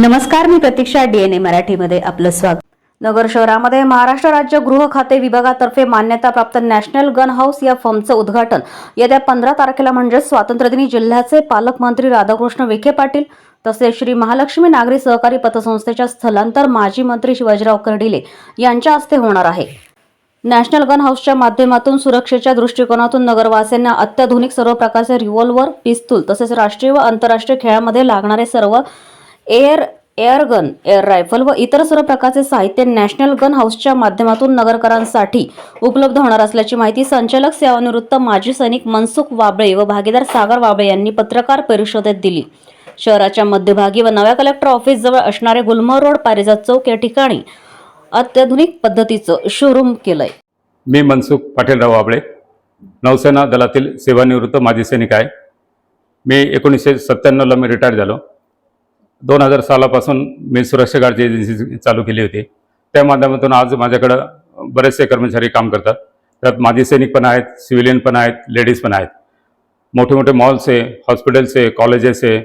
नमस्कार मी प्रतीक्षा डीएनए मराठीमध्ये आपलं स्वागत. नगर शहरामध्ये महाराष्ट्र राज्य गृह खाते विभागातर्फे मान्यताप्राप्त नॅशनल गन हाऊस या फर्मचं उद्घाटन येत्या पंधरा तारखेला म्हणजेच स्वातंत्र्यदिनी जिल्ह्याचे पालकमंत्री राधाकृष्ण विखे पाटील तसेच श्री महालक्ष्मी नागरी सहकारी पतसंस्थेच्या स्थलांतर माजी मंत्री शिवाजीराव कर्डिले यांच्या हस्ते होणार आहे. नॅशनल गन हाऊसच्या माध्यमातून सुरक्षेच्या दृष्टिकोनातून नगरवासियांना अत्याधुनिक सर्व प्रकारचे रिव्हॉल्वर पिस्तूल तसेच राष्ट्रीय व आंतरराष्ट्रीय खेळामध्ये लागणारे सर्व air air gun air rifle व इतर सर्व प्रकारचे साहित्य नॅशनल गन हाऊसच्या माध्यमातून नगरकरांसाठी उपलब्ध होणार असल्याची माहिती संचालक सेवानिवृत्त माजी सैनिक मनसुख वाबळे व भागीदार सागर वाबळे यांनी पत्रकार परिषदेत दिली. शहराच्या मध्यभागी व नव्या कलेक्टर ऑफिस जवळ असणारे गुलमर रोड पारिजात चौक या ठिकाणी अत्याधुनिक पद्धतीचं शोरूम केलंय. मी मनसुख पाटीलराव वाबळे नौसेना दलातील सेवानिवृत्त माजी सैनिक आहे. मी एकोणीसशे सत्त्याण्णवला मी रिटायर झालो. दोन हजार सालापासून मी सुरक्षा गार्डची एजन्सी चालू केली होती. त्या माध्यमातून आज माझ्याकडं बरेचसे कर्मचारी काम करतात. त्यात माजी सैनिक पण आहेत सिव्हिलियन पण आहेत लेडीज पण आहेत. मोठे मोठे मॉल्स आहे हॉस्पिटल्स आहे कॉलेजेस आहे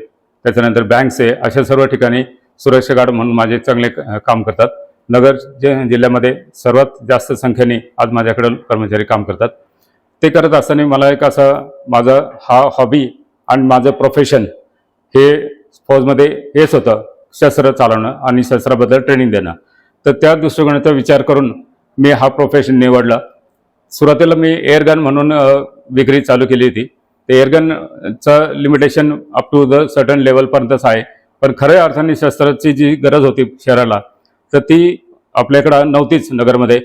त्याच्यानंतर बँक्स आहे अशा सर्व ठिकाणी सुरक्षा गार्ड म्हणून माझे चांगले क- काम करतात. नगर जिल्ह्यामध्ये सर्वात जास्त संख्येने आज माझ्याकडं कर्मचारी काम करतात. ते करत असताना मला एक असा माझा हा हॉबी आणि माझं प्रोफेशन हे फौजमध्ये हेच होतं शस्त्र चालवणं आणि शस्त्राबद्दल ट्रेनिंग देणं. तर त्या दृष्टिकोनाचा विचार करून मी हा प्रोफेशन निवडला. सुरुवातीला मी एअरगन म्हणून विक्री चालू केली होती. ते एअरगनचं limitation up to the certain लेवलपर्यंतच आहे. पण खऱ्या अर्थाने शस्त्राची जी गरज होती शहराला तर ती आपल्याकडं नव्हतीच नगरमध्ये.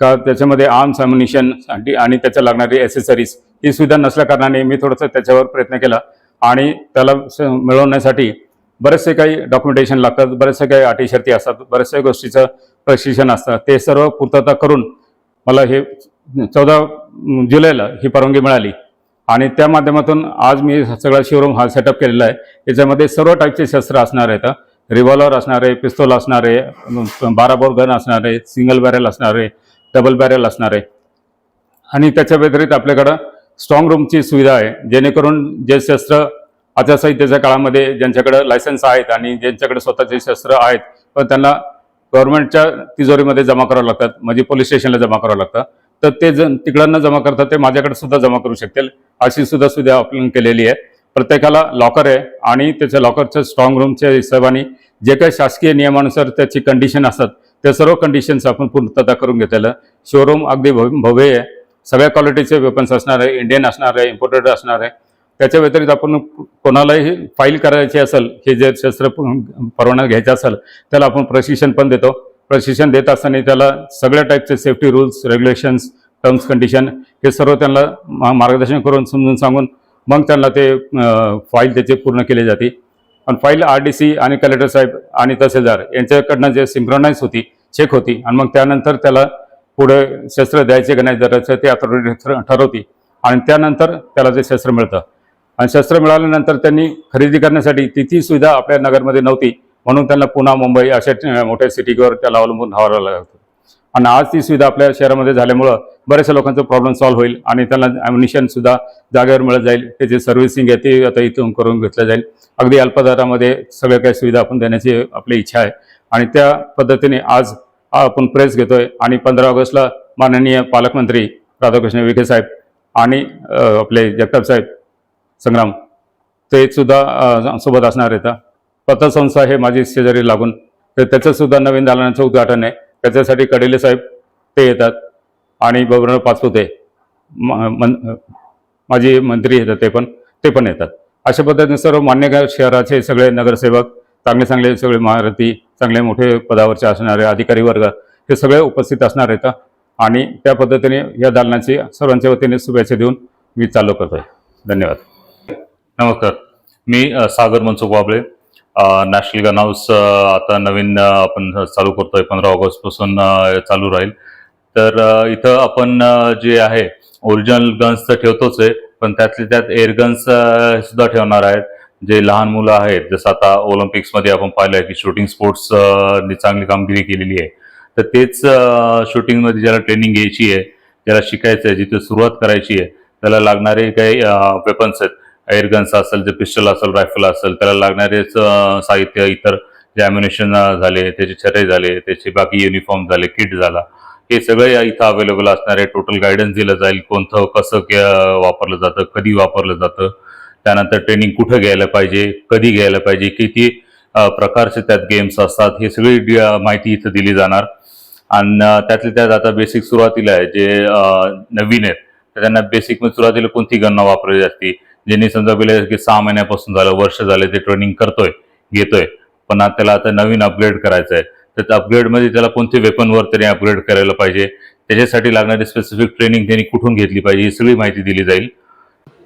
का त्याच्यामध्ये आर्म्स अम्युनिशन आणि त्याच्या लागणारी ॲसेसरीज ही सुविधा नसल्या कारणाने मी थोडंसं त्याच्यावर प्रयत्न केला. आणि त्याला स- मिळवण्यासाठी बरेचसे काही डॉक्युमेंटेशन लागतात बरेचसे काही अटी शर्ती असतात बऱ्याचशा गोष्टीचं प्रशिक्षण असतं. ते सर्व पूर्तता करून मला हे चौदा जुलैला ही परवानगी मिळाली. आणि त्या माध्यमातून आज मी सगळा शोरूम हा सेटअप केलेला आहे. याच्यामध्ये सर्व टाईपचे शस्त्र असणार आहेत. रिव्हॉल्वर असणार आहे पिस्तोल असणार आहे बारा बोर गन असणार आहे सिंगल बॅरेल असणार आहे डबल बॅरेल असणार आहे. आणि त्याच्या व्यतिरिक्त आपल्याकडं स्ट्रॉंग रूमची सुविधा आहे. जेणेकरून जे शस्त्र आचारसंहितेच्या काळामध्ये ज्यांच्याकडे लायसन्स आहेत आणि ज्यांच्याकडे स्वतःचे शस्त्र आहेत पण त्यांना गव्हर्नमेंटच्या तिजोरीमध्ये जमा करावं लागतात म्हणजे पोलीस स्टेशनला जमा करावं लागतं. तर ते जण तिकडं जमा करतात ते माझ्याकडे सुद्धा जमा करू शकतील. अशी सुद्धा सुविधा आपण केलेली आहे. प्रत्येकाला लॉकर आहे आणि त्याच्या लॉकरच्या स्ट्रॉंग रूमच्या हिशोबाने जे काही शासकीय नियमानुसार त्याची कंडिशन असतात त्या सर्व कंडिशन्स आपण पूर्तता करून घेतलेलं. शोरूम अगदी भव्य आहे. सगळ्या क्वालिटीचे वेपन्स असणार आहे इंडियन असणार आहे इम्पोर्टेड असणार आहे. त्याच्या व्यतिरिक्त आपण कोणालाही फाईल करायची असेल हे जे शस्त्र परवाना घ्यायचा असेल त्याला आपण प्रशिक्षण पण देतो. प्रशिक्षण देत असताना त्याला सगळ्या टाईपचे safety rules regulations terms condition हे सर्व त्यांना मार्गदर्शन करून समजून सांगून मग त्यांना ते फाईल त्याचे पूर्ण केले जाते. आणि फाईल आर डी सी आणि कलेक्टर साहेब आणि तहसीलदार यांच्याकडनं जे सिंक्रोनाईज होती चेक होती. आणि मग त्यानंतर त्याला पुढे शस्त्र द्यायचे का नाही द्यायचं ते अथॉरिटी ठरवते आणि त्यानंतर त्याला ते शस्त्र मिळतं. आणि शस्त्र मिळाल्यानंतर त्यांनी खरेदी करण्यासाठी तिथी सुविधा आपल्या नगरमध्ये नव्हती. म्हणून त्यांना पुन्हा मुंबई अशा मोठ्या सिटीवर त्याला अवलंबून राहावं लागतं आणि आज ती सुविधा आपल्या शहरामध्ये झाल्यामुळं बऱ्याचशा लोकांचा प्रॉब्लेम सॉल्व्ह होईल आणि त्यांना ॲम्युनिशनसुद्धा जागेवर मिळत जाईल. त्याची सर्व्हिसिंग आहे ते आता इथून करून घेतलं जाईल. अगदी अल्पदरामध्ये सगळ्या काही सुविधा आपण देण्याची आपली इच्छा आहे. आणि त्या पद्धतीने आज आपण प्रेस घेतोय. आणि पंधरा ऑगस्टला माननीय पालकमंत्री राधाकृष्ण विखे साहेब आणि आपले जगताप साहेब संग्राम ते सुद्धा सोबत असणार आहेत. पतसंस्था हे माझी शेजारी लागून तर त्याचंसुद्धा नवीन दालनाचं उद्घाटन आहे. त्याच्यासाठी कडेले साहेब ते येतात. आणि बबनराव पाचपुते म- मन- माझे मंत्री येतात ते पण ते पण येतात. अशा पद्धतीने सर्व मान्यगार शहराचे सगळे नगरसेवक चांगले चांगले सगळे महारथी चांगले मोठे पदावरचे असणारे अधिकारी वर्ग हे सगळे उपस्थित असणार आहेत. आणि त्या पद्धतीने या दालनाची सर्वांच्या वतीने शुभेच्छा देऊन मी चालू करतोय. धन्यवाद. नमस्कार. मी Sagar Mansukh Wable. National gun house आता नवीन आपण चालू करतोय. पंधरा ऑगस्टपासून चालू राहील. तर इथं आपण जे आहे ओरिजिनल गन्स तर ठेवतोच आहे पण त्यातले त्यात एअर गन्स सुद्धा ठेवणार आहेत. जे लहान मुलं आहेत जसं आता ऑलिम्पिक्समध्ये आपण पाहिलंय की शूटिंग स्पोर्ट्स चांगली कामगिरी केलेली आहे. तर तेच शूटिंगमध्ये ज्याला ट्रेनिंग घ्यायची आहे ज्याला शिकायचं आहे जिथे सुरुवात करायची आहे त्याला लागणारे काही वेपन्स आहेत. एअरगन्स असेल जे पिस्टल असेल रायफल असेल त्याला लागणारेच साहित्य इतर जे ॲम्युनेशन झाले त्याचे छरे झाले त्याचे बाकी युनिफॉर्म झाले किट झाला हे सगळे इथं अवेलेबल असणारे. टोटल गायडन्स दिलं जाईल कोणतं कसं के वापरलं जातं कधी वापरलं जातं त्यानंतर ट्रेनिंग कुठं घ्यायला पाहिजे कधी घ्यायला पाहिजे किती प्रकारचे त्यात गेम्स असतात हे सगळी माहिती इथं दिली जाणार. आणि त्यातले त्यात आता बेसिक सुरुवातीला आहे जे नवीन आहेत तर त्यांना बेसिकमध्ये सुरुवातीला कोणती गणना वापरली जाते ज्यांनी समजा पहिले की सहा महिन्यापासून झालं वर्ष झाले ते ट्रेनिंग करतोय घेतोय पण आता त्याला आता नवीन अपग्रेड करायचं आहे तर त्या अपग्रेडमध्ये त्याला कोणते वेपनवर तरी अपग्रेड करायला पाहिजे? त्याच्यासाठी लागणारी स्पेसिफिक ट्रेनिंग त्यांनी कुठून घेतली पाहिजे? ही सगळी माहिती दिली जाईल.